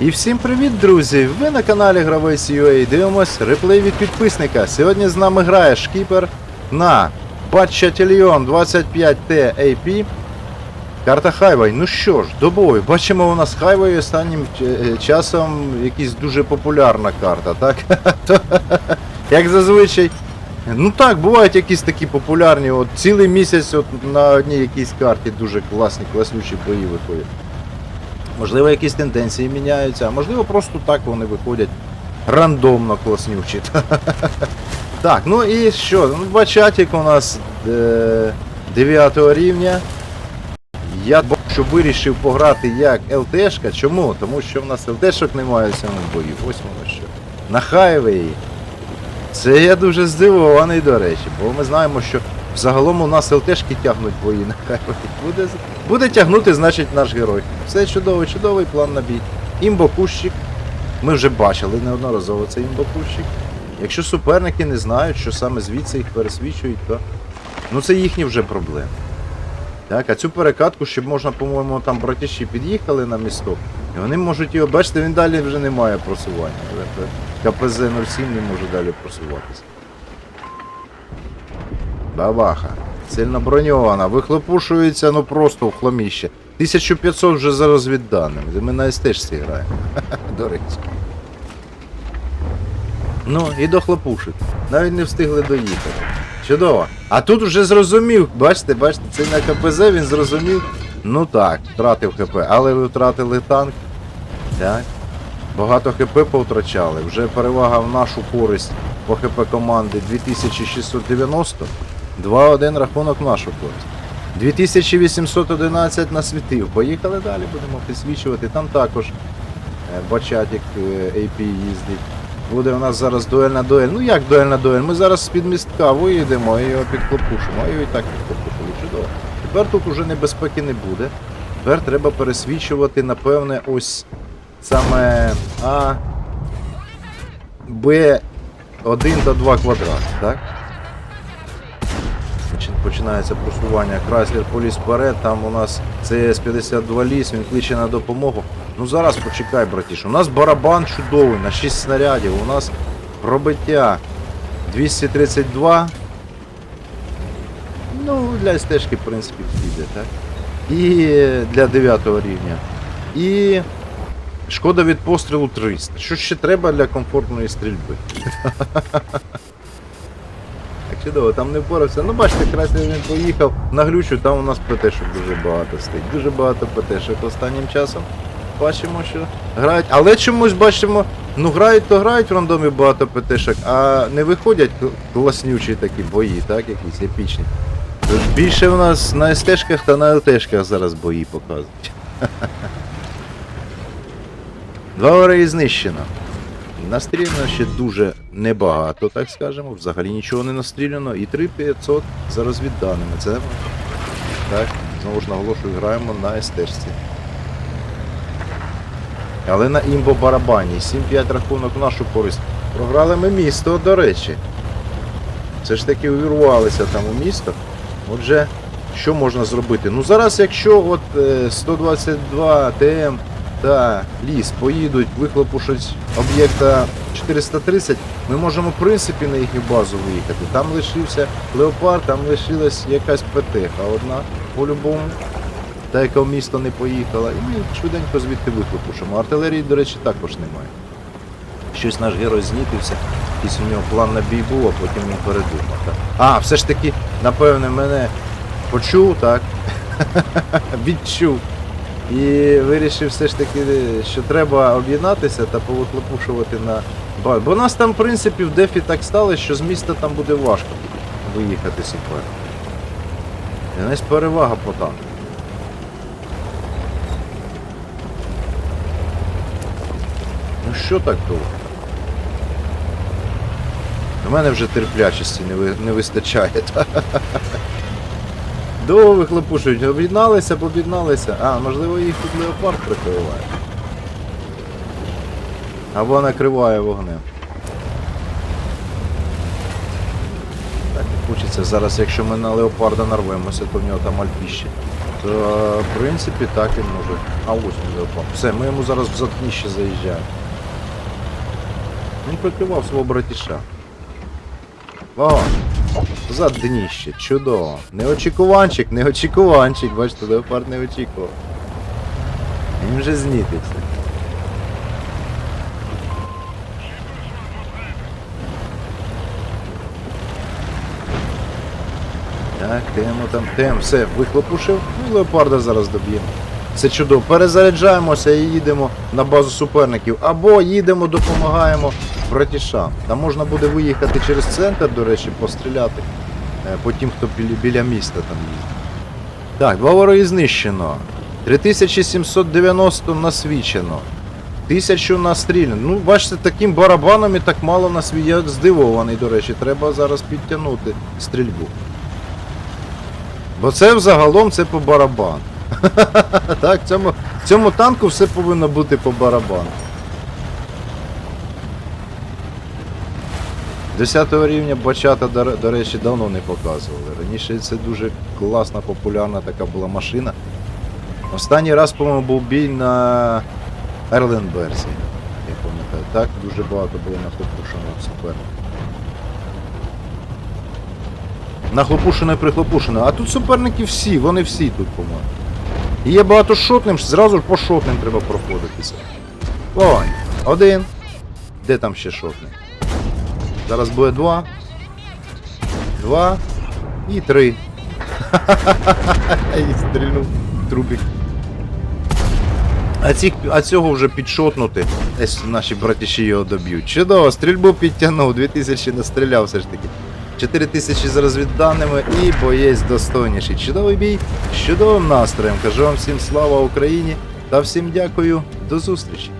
І всім привіт, друзі! Ви на каналі Гравець UA дивимось реплей від підписника. Сьогодні з нами грає шкіпер на Батчатільйон 25T AP. Карта Хайвай. Ну що ж, до бою. Бачимо, у нас Хайвай останнім е, часом якась дуже популярна карта, так? Як зазвичай. Ну так, бувають якісь такі популярні. От цілий місяць от на одній якійсь карті дуже класні, класнючі бої виходять. Можливо, якісь тенденції міняються, а можливо просто так вони виходять рандомно класнючі. Так, ну і що? Ну, бачатик у нас е, 9 рівня. Я що вирішив пограти як ЛТшка. Чому? Тому що в нас ЛТшок немає в цьому бою. Ось воно що. На хайвеї. Це я дуже здивований, до речі, бо ми знаємо, що загалом у нас ЛТшки тягнуть бої на хайвеї. Буде, буде тягнути, значить, наш герой. Все чудовий, чудовий план на бій. Імбокущик. Ми вже бачили неодноразово цей імбокущик. Якщо суперники не знають, що саме звідси їх пересвічують, то ну це їхні вже проблеми. Так, а цю перекатку, щоб можна, по-моєму, там братіші під'їхали на місто, і вони можуть його, бачите, він далі вже не має просування. КПЗ 07 не може далі просуватися. Бабаха. Сильно броньована, вихлопушується, ну просто в хламіще. 1500 вже за розвідданим. Ми на СТ-шці граємо. До речі. Ну, і дохлопушить. Навіть не встигли доїхати. Чудово. А тут вже зрозумів, бачите, бачите, це на КПЗ він зрозумів. Ну так, втратив ХП, але ви втратили танк. Так. Багато ХП повтрачали. Вже перевага в нашу користь по ХП команди 2690. 2-1 рахунок в нашу користь. 2811 насвітив. Поїхали далі, будемо підсвічувати. Там також е, бачатик е, AP їздить. Буде у нас зараз дуельна дуель. Ну як дуельна дуель? Ми зараз з-під містка виїдемо і його підклопушимо. А його і так підклопушили. Чудово. Тепер тут уже небезпеки не буде. Тепер треба пересвічувати, напевне, ось саме А, Б 1 та 2 квадрат, так? Почи- Починається просування. Крайслер поліз вперед, там у нас ЦС-52 ліс, він кличе на допомогу. Ну зараз почекай, братіш. У нас барабан чудовий на 6 снарядів. У нас пробиття 232. Ну, для стежки, в принципі, піде, так? І для 9 рівня. І шкода від пострілу 300. Що ще треба для комфортної стрільби? Чудово, там не впорався. Ну бачите, краще він поїхав на глючу, там у нас ПТшок дуже багато стоїть. Дуже багато ПТшок останнім часом. Бачимо, що грають. Але чомусь бачимо, ну грають, то грають в рандомі багато ПТшок, а не виходять класнючі такі бої, так, якісь епічні. Тож Більше у нас на СТшках та на ЛТшках зараз бої показують. Два ори знищено. Настріляно ще дуже небагато, так скажемо. Взагалі нічого не настріляно. І 3500 за розвідданими. Це так, знову ж наголошую, граємо на СТшці. Але на імбо барабані. 7-5 рахунок в нашу користь. Програли ми місто, до речі. Все ж таки увірвалися там у місто. Отже, що можна зробити? Ну зараз, якщо от е, 122 ТМ та ліс поїдуть, вихлопушать об'єкта 430, ми можемо в принципі на їхню базу виїхати. Там лишився леопард, там лишилась якась ПТХ одна по-любому. Та яка в місто не поїхала. І ми швиденько звідти вихлопушимо. Артилерії, до речі, також немає. Щось наш герой знітився, у нього план на бій був, а потім він передумав. Так. А, все ж таки, напевне, мене почув, так? Відчув. І вирішив все ж таки, що треба об'єднатися та повихлопушувати на базу. Бо нас там, в принципі, в дефі так сталося, що з міста там буде важко виїхати супер. І нас перевага по танку. Ну що так довго? У мене вже терплячості не вистачає. Довго вихлопушують, об'єдналися, б об'єдналися. А, можливо їх тут леопард прикриває. Або накриває вогнем. Так не хочеться зараз, якщо ми на леопарда нарвемося, то в нього там альпіще. То, в принципі, так і може. А ось він запав. Все, ми йому зараз в затніще заїжджаємо. Він прикривав свого братіша. О! За дніще, чудово. Неочікуванчик, неочікуванчик, бачите, леопард не очікував. Він вже знітився. Так, тему там, тем, все, вихлопушив, ну леопарда зараз доб'ємо. Це чудово. Перезаряджаємося і їдемо на базу суперників. Або їдемо, допомагаємо братішам. Там можна буде виїхати через центр, до речі, постріляти. е, По тим, хто біля, міста там їздить. Так, два вороги знищено. 3790 насвічено. Тисячу настріляно. Ну, бачите, таким барабаном і так мало нас Я здивований, до речі. Треба зараз підтягнути стрільбу. Бо це взагалом це по барабану. так, цьому, цьому танку все повинно бути по барабану. 10 рівня бачата, до, речі, давно не показували. Раніше це дуже класна, популярна така була машина. Останній раз, по-моєму, був бій на Ерленберзі. Я пам'ятаю. Так, дуже багато було нахлопушеного суперника. Нахлопушено і прихлопушено. А тут суперники всі, вони всі тут, по-моєму. І є багато шотним, зразу ж по шотним треба проходитися. Ой, один. Де там ще шотний? Зараз буде два. Два. І три. І стрільнув трубик. А, цих, а цього вже підшотнути. Десь наші братіші його доб'ють. Чудово, стрільбу підтягнув, 2000 настріляв все ж таки. 4000 з розвідданими і боєць достойніший. Чудовий бій з чудовим настроєм. Кажу вам всім слава Україні та всім дякую. До зустрічі!